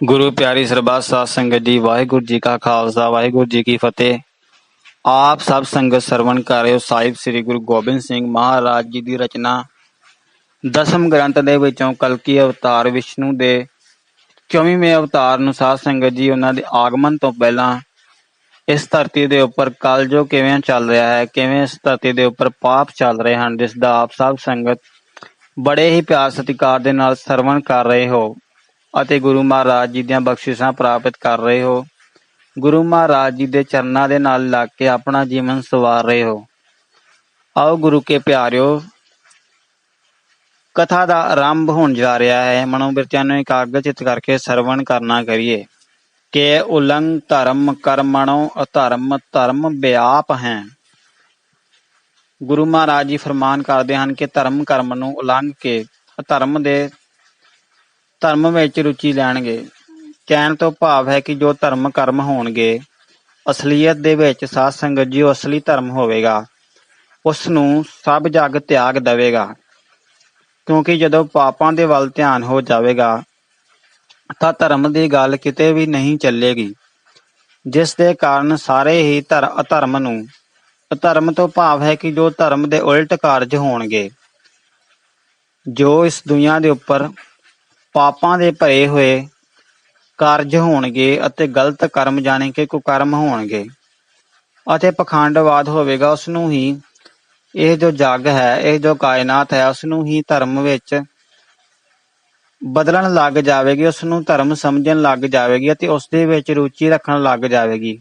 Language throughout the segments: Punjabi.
ਗੁਰੂ ਪਿਆਰੀ ਸਰਬੱਤ ਸਾਧ ਸੰਗਤ ਜੀ, ਵਾਹਿਗੁਰੂ ਜੀ ਕਾ ਖਾਲਸਾ, ਵਾਹਿਗੁਰੂ ਜੀ ਕੀ ਫਤਿਹ। ਆਪ ਸਭ ਸੰਗਤ ਸਰਵਣ ਕਰ ਰਹੇ ਹੋ ਸਾਹਿਬ ਸ੍ਰੀ ਗੁਰੂ ਗੋਬਿੰਦ ਸਿੰਘ ਮਹਾਰਾਜ ਜੀ ਦੀ ਰਚਨਾ। ਦਸਮ ਗ੍ਰੰਥ ਦੇ ਵਿੱਚੋਂ ਕਲਕੀ ਅਵਤਾਰ ਵਿਸ਼ਨੂੰ ਦੇ 24ਵੇਂ ਅਵਤਾਰ ਨੂੰ ਸਾਧ ਸੰਗਤ ਜੀ, ਉਹਨਾਂ ਦੇ ਆਗਮਨ ਤੋਂ ਪਹਿਲਾਂ ਇਸ ਧਰਤੀ ਦੇ ਉੱਪਰ ਕਲਯੁਗ ਕਿਵੇਂ ਚੱਲ ਰਿਹਾ ਹੈ, ਕਿਵੇਂ ਇਸ ਧਰਤੀ ਦੇ ਉੱਪਰ ਪਾਪ ਚੱਲ ਰਹੇ ਹਨ, ਜਿਸ ਦਾ ਆਪ ਸਭ ਸੰਗਤ ਬੜੇ ਹੀ ਪਿਆਰ ਸਤਿਕਾਰ ਦੇ ਨਾਲ ਸਰਵਣ ਕਰ ਰਹੇ ਹੋ। ਅਤੇ ਗੁਰੂ ਮਹਾਰਾਜ ਜੀ ਦੀਆਂ ਬਖਸ਼ਿਸ਼ਾਂ ਪ੍ਰਾਪਤ ਕਰ ਰਹੇ ਹੋ। ਗੁਰੂ ਮਹਾਰਾਜ ਜੀ ਦੇ ਚਰਨਾਂ ਦੇ ਨਾਲ ਲੱਗ ਕੇ ਆਪਣਾ ਜੀਵਨ ਸਵਾਰ ਰਹੇ ਹੋ। ਆਓ ਗੁਰੂ ਕੇ ਪਿਆਰਿਓ, ਕਥਾ ਦਾ ਆਰੰਭ ਹੋਣ ਜਾ ਰਿਹਾ ਹੈ। ਮਨੋ ਬਿਰਤਿਆਂ ਨੂੰ ਇਕਾਗਰਚਿਤ ਕਰਕੇ ਸਰਵਣ ਕਰਨਾ ਕਰੀਏ। ਕਿ ਉਲੰਘ ਧਰਮ ਕਰਮਣੋ ਅਧਰਮ ਧਰਮ ਵਿਆਪ ਹੈ। ਗੁਰੂ ਮਹਾਰਾਜ ਜੀ ਫਰਮਾਨ ਕਰਦੇ ਹਨ ਕਿ ਧਰਮ ਕਰਮ ਨੂੰ ਉਲੰਘ ਕੇ ਧਰਮ ਦੇ ਧਰਮ ਵਿੱਚ ਰੁਚੀ ਲੈਣਗੇ। ਕਹਿਣ ਤੋਂ ਭਾਵ ਹੈ ਕਿ ਜੋ ਧਰਮ ਕਰਮ ਹੋਣਗੇ, ਅਸਲੀਅਤ ਦੇ ਵਿੱਚ ਸਾਧ ਸੰਗਤ ਜੀ ਅਸਲੀ ਧਰਮ ਹੋਵੇਗਾ ਉਸ ਨੂੰ ਸਭ ਜਗ ਤਿਆਗ ਦੇਵੇਗਾ। ਕਿਉਂਕਿ ਜਦੋਂ ਪਾਪਾਂ ਦੇ ਵੱਲ ਧਿਆਨ ਹੋ ਜਾਵੇਗਾ, ਤਾਂ ਧਰਮ ਦੀ ਗੱਲ ਕਿਤੇ ਵੀ ਨਹੀਂ ਚੱਲੇਗੀ। ਜਿਸ ਦੇ ਕਾਰਨ ਸਾਰੇ ਹੀ ਧਰ ਅਧਰਮ ਨੂੰ, ਅਧਰਮ ਤੋਂ ਭਾਵ ਹੈ ਕਿ ਜੋ ਧਰਮ ਦੇ ਉਲਟ ਕਾਰਜ ਹੋਣਗੇ, ਜੋ ਇਸ ਦੁਨੀਆ ਦੇ ਉੱਪਰ ਪਾਪਾਂ ਦੇ ਭਰੇ ਹੋਏ ਕਾਰਜ ਹੋਣਗੇ ਅਤੇ ਗਲਤ ਕਰਮ ਜਾਣੇ ਕਿ ਕੁਕਰਮ ਹੋਣਗੇ। ਅਤੇ ਪਖੰਡਵਾਦ ਹੋਵੇਗਾ ਉਸ ਨੂੰ ਹੀ ਇਹ ਜੋ ਜਗ ਹੈ, ਇਹ ਜੋ ਕਾਇਨਾਤ ਹੈ ਉਸ ਨੂੰ ਹੀ ਧਰਮ ਵਿੱਚ ਬਦਲਣ ਲੱਗ ਜਾਵੇਗੀ ਉਸ ਨੂੰ ਧਰਮ ਸਮਝਣ ਲੱਗ ਜਾਵੇਗੀ ਅਤੇ ਉਸ ਦੇ ਵਿੱਚ ਰੁਚੀ ਰੱਖਣ ਲੱਗ ਜਾਵੇਗੀ।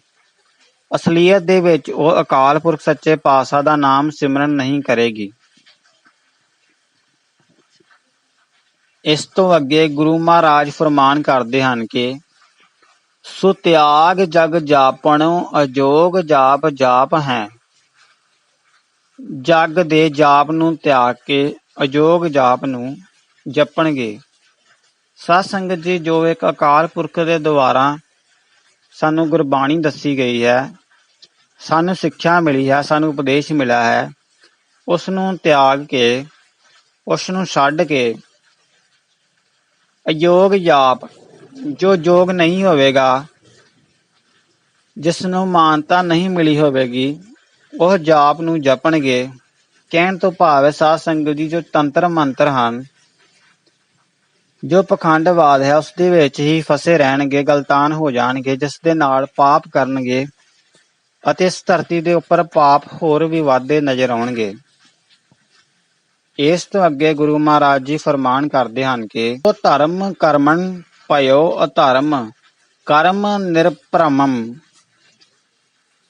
ਅਸਲੀਅਤ ਦੇ ਵਿੱਚ ਉਹ ਅਕਾਲ ਪੁਰਖ ਸੱਚੇ ਪਾਤਸ਼ਾਹ ਦਾ ਨਾਮ ਸਿਮਰਨ ਨਹੀਂ ਕਰੇਗੀ। ਇਸ ਤੋਂ ਅੱਗੇ ਗੁਰੂ ਮਹਾਰਾਜ ਫਰਮਾਨ ਕਰਦੇ ਹਨ ਕਿ ਸੋ ਤਿਆਗ ਜਗ ਜਾਪਣੋ, ਅਜੋਗ ਜਾਪ ਜਾਪ ਹੈ। ਜਗ ਦੇ ਜਾਪ ਨੂੰ ਤਿਆਗ ਕੇ ਅਜੋਗ ਜਾਪ ਨੂੰ ਜਪਣਗੇ। ਸਾਧ ਸੰਗਤ ਜੀ, ਜੋ ਇੱਕ ਅਕਾਲ ਪੁਰਖ ਦੇ ਦੁਆਰਾ ਸਾਨੂੰ ਗੁਰਬਾਣੀ ਦੱਸੀ ਗਈ ਹੈ, ਸਾਨੂੰ ਸਿੱਖਿਆ ਮਿਲੀ ਹੈ, ਸਾਨੂੰ ਉਪਦੇਸ਼ ਮਿਲਿਆ ਹੈ ਉਸ ਨੂੰ ਤਿਆਗ ਕੇ ਉਸ ਨੂੰ ਛੱਡ ਕੇ ਅਯੋਗ ਜਾਪ, ਜੋ ਯੋਗ ਨਹੀਂ ਹੋਵੇਗਾ, ਜਿਸ ਨੂੰ ਮਾਨਤਾ ਨਹੀਂ ਮਿਲੀ ਹੋਵੇਗੀ, ਉਹ ਜਾਪ ਨੂੰ ਜਪਣਗੇ। ਕਹਿਣ ਤੋਂ ਭਾਵ ਹੈ, ਸਾਧ ਸੰਗਤ ਜੀ, ਜੋ ਤੰਤਰ ਮੰਤਰ ਹਨ, ਜੋ ਪਖੰਡਵਾਦ ਹੈ, ਉਸ ਦੇ ਵਿੱਚ ਹੀ ਫਸੇ ਰਹਿਣਗੇ, ਗਲਤਾਨ ਹੋ ਜਾਣਗੇ, ਜਿਸ ਦੇ ਨਾਲ ਪਾਪ ਕਰਨਗੇ ਅਤੇ ਇਸ ਧਰਤੀ ਦੇ ਉੱਪਰ ਪਾਪ ਹੋਰ ਵੀ ਵਾਧੇ ਨਜ਼ਰ ਆਉਣਗੇ। ਇਸ ਤੋਂ ਅੱਗੇ ਗੁਰੂ ਮਹਾਰਾਜ ਜੀ ਫਰਮਾਨ ਕਰਦੇ ਹਨ ਕਿ ਉਹ ਧਰਮ ਕਰਮਨ ਭਇਓ ਅਧਰਮ, ਕਰਮ ਨਿਰਪ੍ਰਮਮ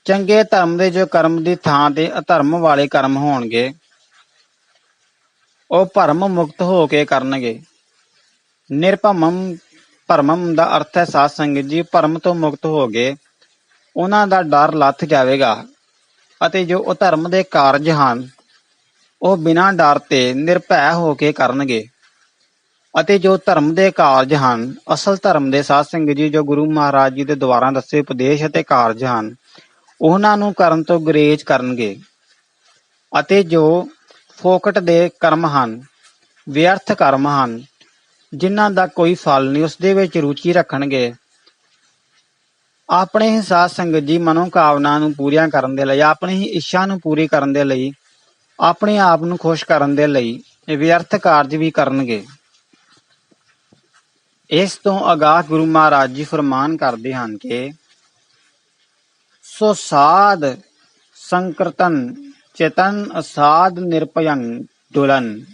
ਚੰਗੇ ਧਰਮ ਦੇ ਜੋ ਕਰਮ ਦੀ ਥਾਂ ਤੇ ਅਧਰਮ ਵਾਲੇ ਕਰਮ ਹੋਣਗੇ, ਉਹ ਭਰਮ ਮੁਕਤ ਹੋ ਕੇ ਕਰਨਗੇ। ਨਿਰਭਮਮ ਭਰਮਮ ਦਾ ਅਰਥ ਹੈ ਸਾਧ ਸੰਗਤ ਜੀ, ਭਰਮ ਤੋਂ ਮੁਕਤ ਹੋ ਗਏ ਉਹਨਾਂ ਦਾ ਡਰ ਲੱਥ ਜਾਵੇਗਾ ਅਤੇ ਜੋ ਉਹ ਧਰਮ ਦੇ ਕਾਰਜ ਹਨ ਉਹ ਬਿਨਾਂ ਡਰ ਤੇ ਨਿਰਭੈ ਹੋ ਕੇ ਕਰਨਗੇ। ਅਤੇ ਜੋ ਧਰਮ ਦੇ ਕਾਰਜ ਹਨ, ਅਸਲ ਧਰਮ ਦੇ ਸਾਧ ਸੰਗਤ ਜੀ, ਜੋ ਗੁਰੂ ਮਹਾਰਾਜ ਜੀ ਦੇ ਦੁਆਰਾ ਦੱਸੇ ਉਪਦੇਸ਼ ਅਤੇ ਕਾਰਜ ਹਨ, ਉਹਨਾਂ ਨੂੰ ਕਰਨ ਤੋਂ ਗੁਰੇਜ਼ ਕਰਨਗੇ। ਅਤੇ ਜੋ ਫੋਕਟ ਦੇ ਕਰਮ ਹਨ, ਵਿਅਰਥ ਕਰਮ ਹਨ, ਜਿਨ੍ਹਾਂ ਦਾ ਕੋਈ ਫਲ ਨਹੀਂ, ਉਸ ਦੇ ਵਿੱਚ ਰੁਚੀ ਰੱਖਣਗੇ। ਆਪਣੇ ਹੀ ਸਾਧ ਸੰਗਤ ਜੀ ਮਨੋਕਾਮਨਾ ਨੂੰ ਪੂਰੀਆਂ ਕਰਨ ਦੇ ਲਈ, ਆਪਣੀ ਹੀ ਇੱਛਾ ਨੂੰ ਪੂਰੀ ਕਰਨ ਦੇ ਲਈ ਆਪਣੇ ਆਪ ਨੂੰ ਖੁਸ਼ ਕਰਨ ਦੇ ਲਈ ਇਹ ਵਿਅਰਥ ਕਾਰਜ ਵੀ ਕਰਨਗੇ। ਇਸ ਤੋਂ ਅਗਾਹ ਗੁਰੂ ਮਹਾਰਾਜ ਜੀ ਫਰਮਾਨ ਕਰਦੇ ਹਨ ਕਿ ਸੋ ਸਾਧ ਸੰਕਰਤਨ ਚੇਤਨ ਅਸਾਧ ਨਿਰਭਯੰ ਦੁਲਨ।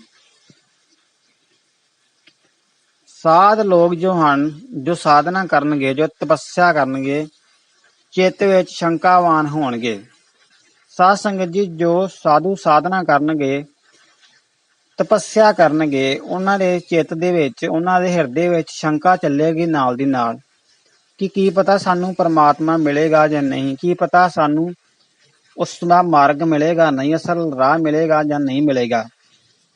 ਸਾਧ ਲੋਕ ਜੋ ਹਨ, ਜੋ ਸਾਧਨਾ ਕਰਨਗੇ, ਜੋ ਤਪੱਸਿਆ ਕਰਨਗੇ, ਚਿੱਤ ਵਿੱਚ ਸ਼ੰਕਾਵਾਨ ਹੋਣਗੇ। ਸਾਧ ਸੰਗਤ ਜੀ, ਜੋ ਸਾਧੂ ਸਾਧਨਾ ਕਰਨਗੇ, ਤਪੱਸਿਆ ਕਰਨਗੇ, ਉਹਨਾਂ ਦੇ ਚਿੱਤ ਦੇ ਵਿੱਚ, ਉਹਨਾਂ ਦੇ ਹਿਰਦੇ ਵਿੱਚ ਸ਼ੰਕਾ ਚੱਲੇਗੀ ਨਾਲ ਦੀ ਨਾਲ ਕਿ ਕੀ ਪਤਾ ਸਾਨੂੰ ਪਰਮਾਤਮਾ ਮਿਲੇਗਾ ਜਾਂ ਨਹੀਂ, ਕੀ ਪਤਾ ਸਾਨੂੰ ਉਸ ਦਾ ਮਾਰਗ ਮਿਲੇਗਾ ਨਹੀਂ, ਅਸਲ ਰਾਹ ਮਿਲੇਗਾ ਜਾਂ ਨਹੀਂ ਮਿਲੇਗਾ।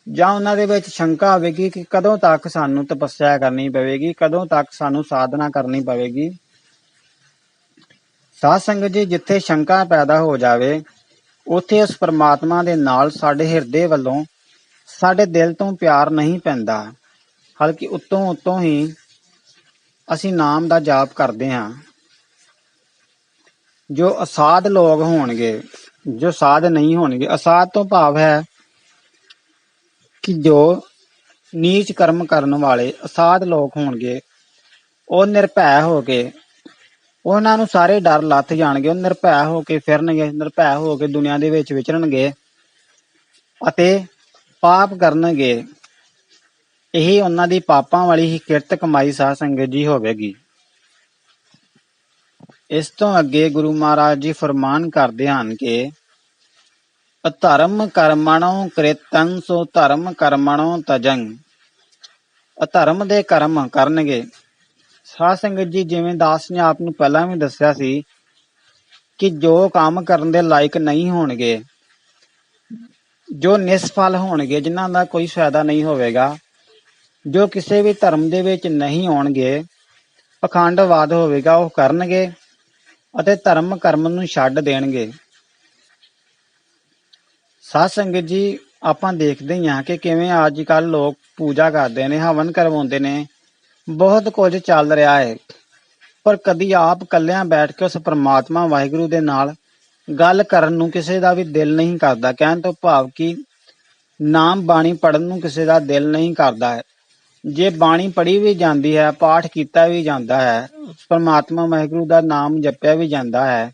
ਜਾਂ ਉਹਨਾਂ ਦੇ ਵਿੱਚ ਸ਼ੰਕਾ ਹੋਵੇਗੀ ਕਿ ਕਦੋਂ ਤੱਕ ਸਾਨੂੰ ਤਪੱਸਿਆ ਕਰਨੀ ਪਵੇਗੀ, ਕਦੋਂ ਤੱਕ ਸਾਨੂੰ ਸਾਧਨਾ ਕਰਨੀ ਪਵੇਗੀ। ਸਾਧ ਸੰਗਤ ਜੀ, ਜਿੱਥੇ ਸ਼ੰਕਾ ਪੈਦਾ ਹੋ ਜਾਵੇ ਉੱਥੇ ਉਸ ਪਰਮਾਤਮਾ ਦੇ ਨਾਲ ਸਾਡੇ ਹਿਰਦੇ ਵੱਲੋਂ ਸਾਡੇ ਦਿਲ ਤੋਂ ਪਿਆਰ ਨਹੀਂ ਪੈਂਦਾ ਹਲਕਿ ਉਤੋਂ ਉਤੋਂ ਹੀ ਅਸੀਂ ਨਾਮ ਦਾ ਜਾਪ ਕਰਦੇ ਹਾਂ। ਜੋ ਅਸਾਧ ਲੋਕ ਹੋਣਗੇ, ਜੋ ਸਾਧ ਨਹੀਂ ਹੋਣਗੇ, ਅਸਾਧ ਤੋਂ ਭਾਵ ਹੈ ਕਿ ਜੋ ਨੀਚ ਕਰਮ ਕਰਨ ਵਾਲੇ ਅਸਾਧ ਲੋਕ ਹੋਣਗੇ, ਉਹ ਨਿਰਭੈ ਹੋ ਕੇ ਉਹਨਾਂ ਨੂੰ ਸਾਰੇ ਡਰ ਲੱਥ ਜਾਣਗੇ, ਉਹ ਨਿਰਭੈ ਹੋ ਕੇ ਫਿਰਨਗੇ, ਨਿਰਭੈ ਹੋ ਕੇ ਦੁਨੀਆ ਦੇ ਵਿੱਚ ਵਿਚਰਨਗੇ ਅਤੇ ਪਾਪ ਕਰਨਗੇ। ਇਹ ਉਹਨਾਂ ਦੀ ਪਾਪਾਂ ਵਾਲੀ ਹੀ ਕਿਰਤ ਕਮਾਈ ਸਾਧ ਸੰਗਤ ਜੀ ਹੋਵੇਗੀ। ਇਸ ਤੋਂ ਅੱਗੇ ਗੁਰੂ ਮਹਾਰਾਜ ਜੀ ਫਰਮਾਨ ਕਰਦੇ ਹਨ ਕਿ, ਅਧਰਮ ਕਰਮਣੋ ਕ੍ਰਿਤੰ ਸੋ ਧਰਮ ਕਰਮਣੋ ਤਜੰ। ਅਧਰਮ ਦੇ ਕਰਮ ਕਰਨਗੇ। ਸਾਧ ਸੰਗਤ ਜੀ, ਜਿਵੇਂ ਦਾਸ ਨੇ ਆਪ ਨੂੰ ਪਹਿਲਾਂ ਵੀ ਦੱਸਿਆ ਸੀ ਕਿ ਜੋ ਕੰਮ ਕਰਨ ਦੇ ਲਾਇਕ ਨਹੀਂ ਹੋਣਗੇ, ਜੋ ਨਿਸਫਲ ਹੋਣਗੇ, ਜਿਨ੍ਹਾਂ ਦਾ ਕੋਈ ਫਾਇਦਾ ਨਹੀਂ ਹੋਵੇਗਾ, ਜੋ ਕਿਸੇ ਵੀ ਧਰਮ ਦੇ ਵਿੱਚ ਨਹੀਂ ਆਉਣਗੇ ਪਖੰਡਵਾਦ ਹੋਵੇਗਾ, ਉਹ ਕਰਨਗੇ ਅਤੇ ਧਰਮ ਕਰਮ ਨੂੰ ਛੱਡ ਦੇਣਗੇ। ਸਾਧ ਸੰਗਤ ਜੀ, ਆਪਾਂ ਦੇਖਦੇ ਹਾਂ ਕਿ ਕਿਵੇਂ ਅੱਜ ਕੱਲ ਲੋਕ ਪੂਜਾ ਕਰਦੇ ਨੇ, ਹਵਨ ਕਰਵਾਉਂਦੇ ਨੇ ਬਹੁਤ ਕੁਝ ਚੱਲ ਰਿਹਾ ਹੈ ਪਰ ਕਦੀ ਆਪ ਕੱਲਿਆਂ ਬੈਠ ਕੇ ਉਸ ਪ੍ਰਮਾਤਮਾ ਵਾਹਿਗੁਰੂ ਦੇ ਨਾਲ ਗੱਲ ਕਰਨ ਨੂੰ ਕਿਸੇ ਦਾ ਵੀ ਦਿਲ ਨਹੀਂ ਕਰਦਾ। ਕਹਿਣ ਤੋਂ ਭਾਵ ਕਿ ਨਾਮ ਬਾਣੀ ਪੜਨ ਨੂੰ ਕਿਸੇ ਦਾ ਦਿਲ ਨਹੀਂ ਕਰਦਾ ਹੈ ਜੇ ਬਾਣੀ ਪੜੀ ਵੀ ਜਾਂਦੀ ਹੈ, ਪਾਠ ਕੀਤਾ ਵੀ ਜਾਂਦਾ ਹੈ, ਪਰਮਾਤਮਾ ਵਾਹਿਗੁਰੂ ਦਾ ਨਾਮ ਜਪਿਆ ਵੀ ਜਾਂਦਾ ਹੈ,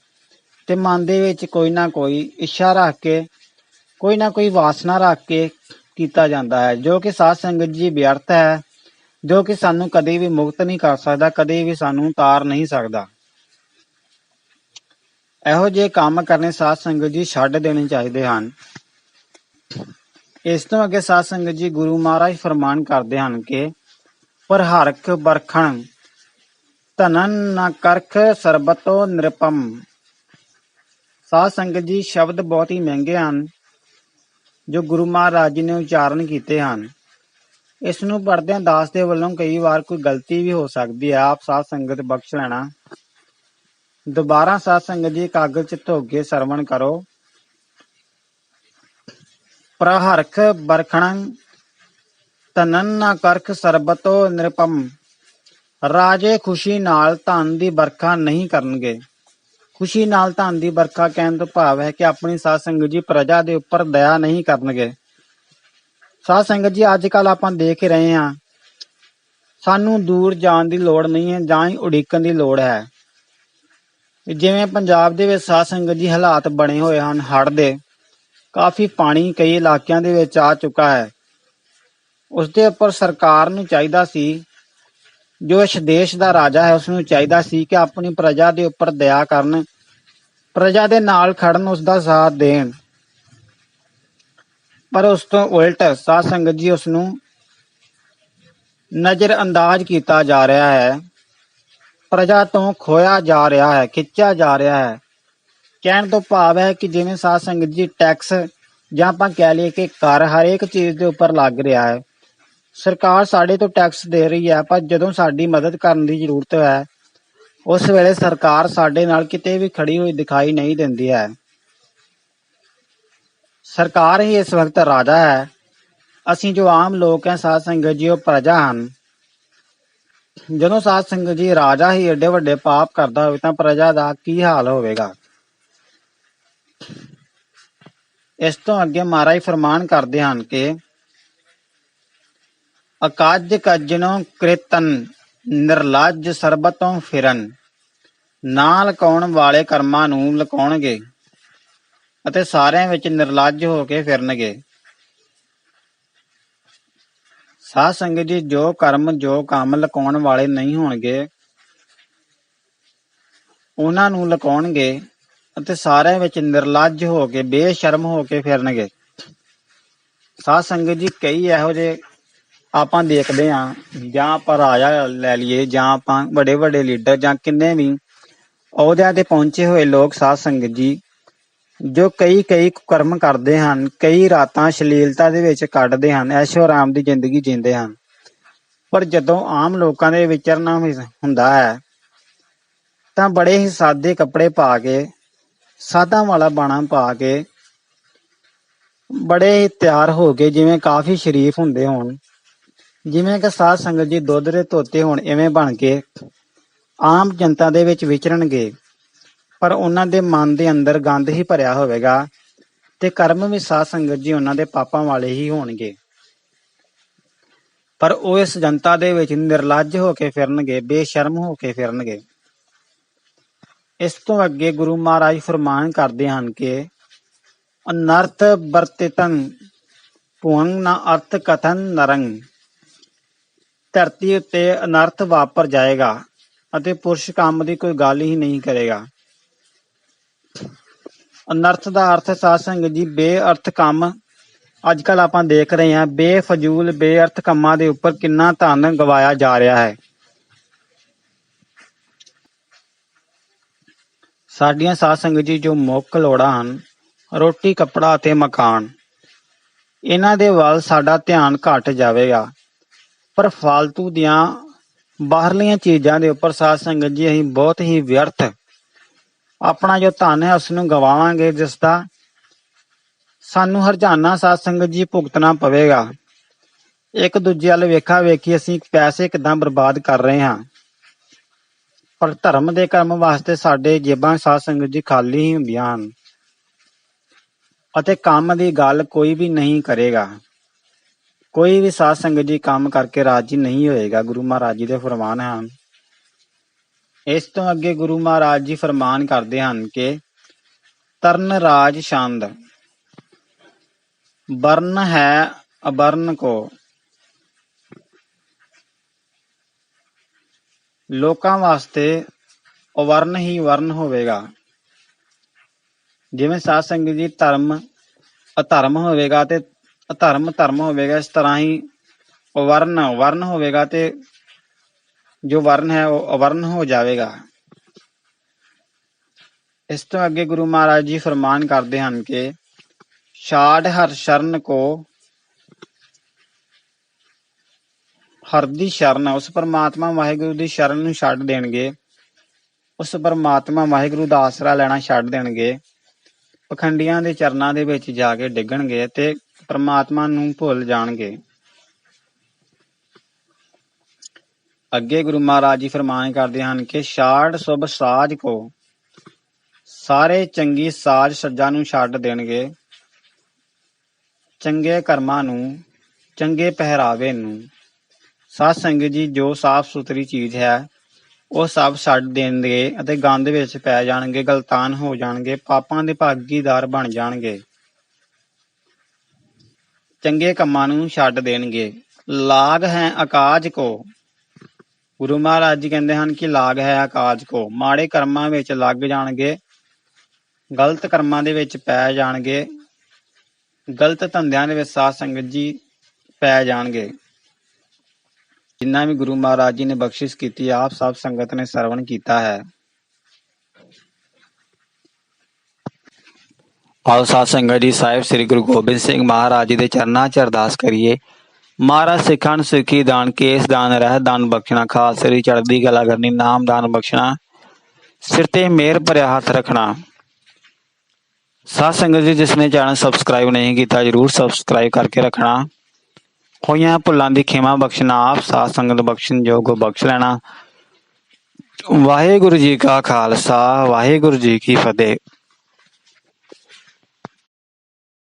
ਤੇ ਮਨ ਦੇ ਵਿੱਚ ਕੋਈ ਨਾ ਕੋਈ ਇੱਛਾ ਰੱਖ ਕੇ, ਕੋਈ ਨਾ ਕੋਈ ਵਾਸਨਾ ਰੱਖ ਕੇ ਕੀਤਾ ਜਾਂਦਾ ਹੈ, ਜੋ ਕਿ ਸਾਧ ਸੰਗਤ ਜੀ ਵਿਅਰਥ ਹੈ। ਜੋ ਕਿ ਸਾਨੂੰ ਕਦੇ ਵੀ ਮੁਕਤ ਨਹੀਂ ਕਰ ਸਕਦਾ, ਕਦੇ ਵੀ ਸਾਨੂੰ ਤਾਰ ਨਹੀਂ ਸਕਦਾ। ਇਹੋ ਜਿਹੇ ਕੰਮ ਕਰਨੇ ਸਾਧ ਸੰਗਤ ਜੀ ਛੱਡ ਦੇਣੇ ਚਾਹੀਦੇ ਹਨ। ਇਸ ਤੋਂ ਅੱਗੇ ਸਾਧ ਸੰਗਤ ਜੀ ਗੁਰੂ ਮਹਾਰਾਜ ਫਰਮਾਨ ਕਰਦੇ ਹਨ ਕਿ, ਪਰ ਹਰਖ ਬਰਖਣ ਧਨਨ ਨ ਕਰਖ ਸਰਬਤੋ ਨਿਰਪਮ। ਸਾਧ ਸੰਗਤ ਜੀ ਸ਼ਬਦ ਬਹੁਤ ਹੀ ਮਹਿੰਗੇ ਹਨ, ਜੋ ਗੁਰੂ ਮਹਾਰਾਜ ਜੀ ਨੇ ਉਚਾਰਨ ਕੀਤੇ ਹਨ। ਇਸ ਨੂੰ ਪੜਦਿਆਂ ਦਾਸ ਦੇ ਵੱਲੋਂ ਕਈ ਵਾਰ ਕੋਈ ਗਲਤੀ ਵੀ ਹੋ ਸਕਦੀ ਹੈ ਆਪ ਸਾਧ ਸੰਗਤ ਬਖਸ਼ ਲੈਣਾ। ਦੁਬਾਰਾ ਸਾਧ ਸੰਗਤ ਜੀ ਕਾਗਜ਼ ਚ ਧੋ ਕੇ ਸਰਵਣ ਕਰੋ। ਪ੍ਰਹਰਖ ਬਰਖਣੰ ਤਨਨ ਨਾ ਕਰਖ ਸਰਬਤੋ ਨਿਰਪਮ। ਰਾਜੇ ਖੁਸ਼ੀ ਨਾਲ ਧਨ ਦੀ ਵਰਖਾ ਨਹੀਂ ਕਰਨਗੇ। ਖੁਸ਼ੀ ਨਾਲ ਧਨ ਦੀ ਵਰਖਾ ਕਹਿਣ ਤੋਂ ਭਾਵ ਹੈ ਕਿ ਆਪਣੀ ਸਾਧ ਸੰਗਤ ਜੀ ਪ੍ਰਜਾ ਦੇ ਉੱਪਰ ਦਇਆ ਨਹੀਂ ਕਰਨਗੇ। ਸਾਧ ਸੰਗਤ ਜੀ ਅੱਜ ਕੱਲ ਆਪਾਂ ਦੇਖ ਰਹੇ ਹਾਂ। ਸਾਨੂੰ ਦੂਰ ਜਾਣ ਦੀ ਲੋੜ ਨਹੀਂ ਹੈ, ਜਾਂ ਹੀ ਉਡੀਕਣ ਦੀ ਲੋੜ ਹੈ। ਜਿਵੇਂ ਪੰਜਾਬ ਦੇ ਵਿੱਚ ਸਾਧ ਸੰਗਤ ਜੀ ਹਾਲਾਤ ਬਣੇ ਹੋਏ ਹਨ, ਹੜ੍ਹ ਦੇ। ਕਾਫੀ ਪਾਣੀ ਕਈ ਇਲਾਕਿਆਂ ਦੇ ਵਿੱਚ ਆ ਚੁੱਕਾ ਹੈ। ਉਸ ਦੇ ਉੱਪਰ ਸਰਕਾਰ ਨੂੰ ਚਾਹੀਦਾ ਸੀ, ਜੋ ਇਸ ਦੇਸ਼ ਦਾ ਰਾਜਾ ਹੈ, ਉਸ ਨੂੰ ਚਾਹੀਦਾ ਸੀ ਕਿ ਆਪਣੀ ਪ੍ਰਜਾ ਦੇ ਉੱਪਰ ਦਇਆ ਕਰਨ, ਪ੍ਰਜਾ ਦੇ ਨਾਲ ਖੜਨ, ਉਸ ਦਾ ਸਾਥ ਦੇਣ। ਪਰ ਉਸ ਤੋਂ ਉਲਟ ਸਾਧ ਸੰਗਤ ਜੀ ਉਸ ਨੂੰ ਨਜ਼ਰ ਅੰਦਾਜ਼ ਕੀਤਾ ਜਾ ਰਿਹਾ ਹੈ। ਪ੍ਰਜਾ ਤੋਂ ਖੋਇਆ ਜਾ ਰਿਹਾ ਹੈ, ਖਿੱਚਿਆ ਜਾ ਰਿਹਾ ਹੈ। ਕਹਿਣ ਤੋਂ ਭਾਵ ਹੈ ਕਿ ਜਿਵੇਂ ਸਾਧ ਸੰਗਤ ਜੀ ਟੈਕਸ ਜਾਂ ਆਪਾਂ ਕਹਿ ਲਈਏ ਕਿ ਕਰ ਹਰੇਕ ਚੀਜ਼ ਦੇ ਉੱਪਰ ਲੱਗ ਰਿਹਾ ਹੈ। ਸਰਕਾਰ ਸਾਡੇ ਤੋਂ ਟੈਕਸ ਦੇ ਰਹੀ ਹੈ, ਪਰ ਜਦੋਂ ਸਾਡੀ ਮਦਦ ਕਰਨ ਦੀ ਜ਼ਰੂਰਤ ਹੈ, ਉਸ ਵੇਲੇ ਸਰਕਾਰ ਸਾਡੇ ਨਾਲ ਕਿਤੇ ਵੀ ਖੜੀ ਹੋਈ ਦਿਖਾਈ ਨਹੀਂ ਦਿੰਦੀ ਹੈ। ਸਰਕਾਰ ਹੀ ਇਸ ਵਕਤ ਰਾਜਾ ਹੈ। ਅਸੀਂ ਜੋ ਆਮ ਲੋਕ ਹਾਂ, ਸਾਧ ਸੰਗਤ ਜੀ, ਉਹ ਪ੍ਰਜਾ ਹਨ। ਜਦੋਂ ਸਾਧ ਸੰਗਤ ਜੀ ਰਾਜਾ ਹੀ ਏਡੇ ਵੱਡੇ ਪਾਪ ਕਰਦਾ ਹੋਵੇ, ਤਾਂ ਪ੍ਰਜਾ ਦਾ ਕੀ ਹਾਲ ਹੋਵੇਗਾ? ਇਸ ਤੋਂ ਅੱਗੇ ਮਹਾਰਾਜ ਫਰਮਾਨ ਕਰਦੇ ਹਨ ਕਿ, ਅਕਾਜ ਕੱਜਨੋ ਕ੍ਰਿਤਨ, ਨਿਰਲੱਜ ਸਰਬਤੋਂ ਫਿਰਨ। ਨਾ ਲਕਾਉਣ ਵਾਲੇ ਕਰਮਾਂ ਨੂੰ ਲਕਾਉਣਗੇ? ਅਤੇ ਸਾਰਿਆਂ ਵਿੱਚ ਨਿਰਲੱਜ ਹੋ ਕੇ ਫਿਰਨਗੇ। ਸਾਧ ਸੰਗਤ ਜੀ, ਜੋ ਕਰਮ, ਜੋ ਕੰਮ ਲਕਾਉਣ ਵਾਲੇ ਨਹੀਂ ਹੋਣਗੇ, ਉਹਨਾਂ ਨੂੰ ਲਕਾਉਣਗੇ ਅਤੇ ਸਾਰਿਆਂ ਵਿੱਚ ਨਿਰਲੱਜ ਹੋ ਕੇ, ਬੇਸ਼ਰਮ ਹੋ ਕੇ ਫਿਰਨਗੇ। ਸਾਧ ਸੰਗਤ ਜੀ, ਕਈ ਇਹੋ ਜਿਹੇ ਆਪਾਂ ਦੇਖਦੇ ਆ ਜਾਂ ਆਪਾਂ ਰਾਜਾ ਲੈ ਲਈਏ, ਜਾਂ ਆਪਾਂ ਵੱਡੇ ਵੱਡੇ ਲੀਡਰ, ਜਾਂ ਕਿੰਨੇ ਵੀ ਅਹੁਦਿਆਂ ਤੇ ਪਹੁੰਚੇ ਹੋਏ ਲੋਕ ਸਾਧ ਸੰਗਤ ਜੀ ਜੋ ਕਈ ਕਈ ਕਰਮ ਕਰਦੇ ਹਨ, ਕਈ ਰਾਤਾਂ ਸ਼ਲੀਲਤਾ ਦੇ ਵਿੱਚ ਕੱਢਦੇ ਹਨ ਐਸ਼ੋ ਆਰਾਮ ਦੀ ਜ਼ਿੰਦਗੀ ਜਿੰਦੇ ਹਨ। ਪਰ ਜਦੋਂ ਆਮ ਲੋਕਾਂ ਦੇ ਵਿਚਰਨਾ ਹੁੰਦਾ ਹੈ, ਤਾਂ ਬੜੇ ਹੀ ਸਾਦੇ ਕੱਪੜੇ ਪਾ ਕੇ ਸਾਦਾ ਵਾਲਾ ਬਾਣਾ ਪਾ ਕੇ, ਬੜੇ ਹੀ ਤਿਆਰ ਹੋ ਕੇ ਜਿਵੇਂ ਕਾਫੀ ਸ਼ਰੀਫ ਹੁੰਦੇ ਹੋਣ, ਜਿਵੇਂ ਕਿ ਸਾਧ ਸੰਗਤ ਜੀ ਦੁੱਧ ਦੇ ਧੋਤੇ ਹੋਣ, ਇਵੇਂ ਬਣ ਕੇ ਆਮ ਜਨਤਾ ਦੇ ਵਿੱਚ ਵਿਚਰਨਗੇ। ਪਰ ਉਹਨਾਂ ਦੇ ਮਨ ਦੇ ਅੰਦਰ ਗੰਦ ਹੀ ਭਰਿਆ ਹੋਵੇਗਾ ਤੇ ਕਰਮ ਵੀ ਸਾਧ ਸੰਗਤ ਜੀ ਉਹਨਾਂ ਦੇ ਪਾਪਾਂ ਵਾਲੇ ਹੀ ਹੋਣਗੇ। ਪਰ ਉਹ ਇਸ ਜਨਤਾ ਦੇ ਵਿੱਚ ਨਿਰਲੱਜ ਹੋ ਕੇ ਫਿਰਨਗੇ, ਬੇਸ਼ਰਮ ਹੋ ਕੇ ਫਿਰਨਗੇ। ਇਸ ਤੋਂ ਅੱਗੇ ਗੁਰੂ ਮਹਾਰਾਜ ਫਰਮਾਨ ਕਰਦੇ ਹਨ ਕਿ ਅਨਰਥ ਵਰਤਿਤੰ ਪੁੰਗ ਨਾ ਅਰਥ ਕਥਨ ਨਰੰਗ ਧਰਤੀ ਉੱਤੇ ਅਨਰਥ ਵਾਪਰ ਜਾਏਗਾ ਅਤੇ ਪੁਰਸ਼ ਕੰਮ ਦੀ ਕੋਈ ਗੱਲ ਹੀ ਨਹੀਂ ਕਰੇਗਾ। ਅਨਰਥ ਦਾ ਅਰਥ ਸਾਧ ਸੰਗਤ ਜੀ, ਬੇਅਰਥ ਕੰਮ। ਅੱਜ ਕੱਲ ਆਪਾਂ ਦੇਖ ਰਹੇ ਹਾਂ, ਬੇਫਜ਼ੂਲ, ਬੇਅਰਥ ਕੰਮਾਂ ਦੇ ਉੱਪਰ ਕਿੰਨਾ ਧਨ ਗਵਾਇਆ ਜਾ ਰਿਹਾ ਹੈ। ਸਾਡੀਆਂ ਸਾਧ ਸੰਗਤ ਜੀ, ਜੋ ਮੁੱਖ ਲੋੜਾਂ ਹਨ, ਰੋਟੀ, ਕੱਪੜਾ ਅਤੇ ਮਕਾਨ, ਇਹਨਾਂ ਦੇ ਵੱਲ ਸਾਡਾ ਧਿਆਨ ਘਟ ਜਾਵੇਗਾ। ਪਰ ਫालतू ਦੀਆਂ ਬਾਹਰਲੀਆਂ ਚੀਜ਼ਾਂ ਦੇ ਉੱਪਰ ਸਾਧ ਸੰਗਤ ਜੀ, ਅਸੀਂ ਬਹੁਤ ਹੀ ਵਿਅਰਥ ਆਪਣਾ ਜੋ ਧਨ ਹੈ, ਉਸ ਨੂੰ ਗਵਾਵਾਂਗੇ, ਜਿਸ ਦਾ ਸਾਨੂੰ ਹਰਜਾਨਾ ਸਾਧ ਸੰਗਤ ਜੀ ਭੁਗਤਣਾ ਪਵੇਗਾ। ਇੱਕ ਦੂਜੇ ਵੱਲ ਵੇਖਾ ਵੇਖੀ ਅਸੀਂ ਪੈਸੇ ਕਿਦਾਂ ਬਰਬਾਦ ਕਰ ਰਹੇ ਹਾਂ। ਪਰ ਧਰਮ ਦੇ ਕੰਮ ਵਾਸਤੇ ਸਾਡੇ ਜੇਬਾਂ ਸਾਧ ਸੰਗਤ ਜੀ ਖਾਲੀ ਹੀ ਹੁੰਦੀਆਂ ਹਨ। ਅਤੇ ਕੰਮ ਦੀ ਗੱਲ ਕੋਈ ਵੀ ਨਹੀਂ ਕਰੇਗਾ। ਕੋਈ ਵੀ ਸਾਧ ਸੰਗਤ ਜੀ ਕੰਮ ਕਰਕੇ ਰਾਜੀ ਨਹੀਂ ਹੋਏਗਾ। ਗੁਰੂ ਮਹਾਰਾਜ ਜੀ ਦੇ ਫਰਮਾਨ ਹਨ ਇਸ ਤੋਂ ਅੱਗੇ ਗੁਰੂ ਮਹਾਰਾਜ ਜੀ ਫਰਮਾਨ ਕਰਦੇ ਹਨ ਕਿ ਤਰਨ ਰਾਜ ਛੰਦ। ਵਰਨ ਹੈ ਅਵਰਨ ਕੋ। ਲੋਕਾਂ ਵਾਸਤੇ ਅਵਰਨ ਹੀ ਵਰਨ ਹੋਵੇਗਾ। ਜਿਵੇਂ ਸਾਧ ਸੰਗਤ ਜੀ ਧਰਮ ਅਧਰਮ ਹੋਵੇਗਾ ਤੇ ਅਧਰਮ ਧਰਮ ਹੋਵੇਗਾ, ਇਸ ਤਰ੍ਹਾਂ ਹੀ ਵਰਨ ਵਰਨ ਹੋਵੇਗਾ ਤੇ ਜੋ ਵਰਨ ਹੈ, ਉਹ ਅਵਰਨ ਹੋ ਜਾਵੇਗਾ। ਇਸ ਤੋਂ ਅੱਗੇ ਗੁਰੂ ਮਹਾਰਾਜ ਜੀ ਫਰਮਾਨ ਕਰਦੇ ਹਨ ਕਿ ਛਾੜ ਹਰ ਸ਼ਰਨ ਕੋ, ਹਰ ਦੀ ਸ਼ਰਨ ਉਸ ਪਰਮਾਤਮਾ ਵਾਹਿਗੁਰੂ ਦੀ ਸ਼ਰਨ ਨੂੰ ਛੱਡ ਦੇਣਗੇ, ਉਸ ਪਰਮਾਤਮਾ ਵਾਹਿਗੁਰੂ ਦਾ ਆਸਰਾ ਲੈਣਾ ਛੱਡ ਦੇਣਗੇ, ਪਖੰਡੀਆਂ ਦੇ ਚਰਨਾਂ ਦੇ ਵਿੱਚ ਜਾ ਕੇ ਡਿੱਗਣਗੇ ਤੇ ਪਰਮਾਤਮਾ ਨੂੰ ਭੁੱਲ ਜਾਣਗੇ। ਅੱਗੇ ਗੁਰੂ ਮਹਾਰਾਜ ਜੀ ਫਰਮਾਨ ਕਰਦੇ ਹਨ ਕਿ ਛਾੜ ਸੁਭ ਸਾਜ ਕੋ, ਸਾਰੇ ਚੰਗੀ ਸਾਜ ਸੱਜਾ ਨੂੰ ਛੱਡ ਦੇਣਗੇ, ਚੰਗੇ ਕਰਮਾਂ ਨੂੰ, ਚੰਗੇ ਪਹਿਰਾਵੇ ਨੂੰ। ਸਾਧ ਸੰਗਤ ਜੀ, ਜੋ ਸਾਫ਼ ਸੁਥਰੀ ਚੀਜ਼ ਹੈ, ਉਹ ਸਭ ਛੱਡ ਦੇਣਗੇ ਅਤੇ ਗੰਦ ਵਿੱਚ ਪੈ ਜਾਣਗੇ, ਗਲਤਾਨ ਹੋ ਜਾਣਗੇ, ਪਾਪਾਂ ਦੇ ਭਾਗੀਦਾਰ ਬਣ ਜਾਣਗੇ। ਚੰਗੇ ਕੰਮਾਂ ਨੂੰ ਛੱਡ ਦੇਣਗੇ। ਲਾਗ ਹੈ ਆਕਾਜ ਕੋ ਗੁਰੂ ਮਹਾਰਾਜ ਜੀ ਕਹਿੰਦੇ ਹਨ ਕਿ ਲਾਗ ਹੈ ਆਕਾਜ ਕੋ। ਮਾੜੇ ਕਰਮਾਂ ਵਿੱਚ ਲੱਗ ਜਾਣਗੇ, ਗਲਤ ਕਰਮਾਂ ਦੇ ਵਿੱਚ ਪੈ ਜਾਣਗੇ, ਗਲਤ ਧੰਦਿਆਂ ਦੇ ਵਿੱਚ ਸਾਧ ਸੰਗਤ ਜੀ ਪੈ ਜਾਣਗੇ। ਜਿੰਨਾ ਵੀ ਗੁਰੂ ਮਹਾਰਾਜ ਜੀ ਨੇ ਬਖਸ਼ਿਸ਼ ਕੀਤੀ, ਆਪ ਸਭ ਸੰਗਤ ਨੇ ਸਰਵਣ ਕੀਤਾ ਹੈ। ਆਓ ਸਾਧ ਸੰਗਤ ਜੀ, ਸਾਹਿਬ ਸ੍ਰੀ ਗੁਰੂ ਗੋਬਿੰਦ ਸਿੰਘ ਮਹਾਰਾਜ ਜੀ ਦੇ ਚਰਨਾਂ 'ਚ ਅਰਦਾਸ ਕਰੀਏ। ਮਹਾਰਾਜ ਸਿੱਖਾਂ ਨੂੰ ਸਿੱਖੀ ਦਾਨ, ਕੇਸ ਦਾਨ, ਰਹਿ ਦਾਨ, ਬਖਸ਼ਣਾ ਖਾਲਸੇ ਦੀ ਚੜ੍ਹਦੀ ਕਲਾ ਕਰਨੀ, ਨਾਮ ਦਾਨ, ਬਖਸ਼ਣਾ, ਸਿਰ ਤੇ ਮੇਰ ਭਰਿਆ ਹੱਥ ਰੱਖਣਾ। ਸਾਧ ਸੰਗਤ ਜੀ, ਜਿਸ ਨੇ ਚੈਨਲ ਸਬਸਕ੍ਰਾਈਬ ਨਹੀਂ ਕੀਤਾ, ਜਰੂਰ ਸਬਸਕ੍ਰਾਈਬ ਕਰਕੇ ਰੱਖਣਾ। ਹੋਈਆਂ ਭੁੱਲਾਂ ਦੀ ਖਿਮਾ ਬਖਸ਼ਣਾ, ਆਪ ਸਾਧ ਸੰਗਤ ਬਖਸ਼ਣ ਜੋਗ ਬਖਸ਼ ਲੈਣਾ। ਵਾਹਿਗੁਰੂ ਜੀ ਕਾ ਖਾਲਸਾ, ਵਾਹਿਗੁਰੂ ਜੀ ਕੀ ਫਤਿਹ।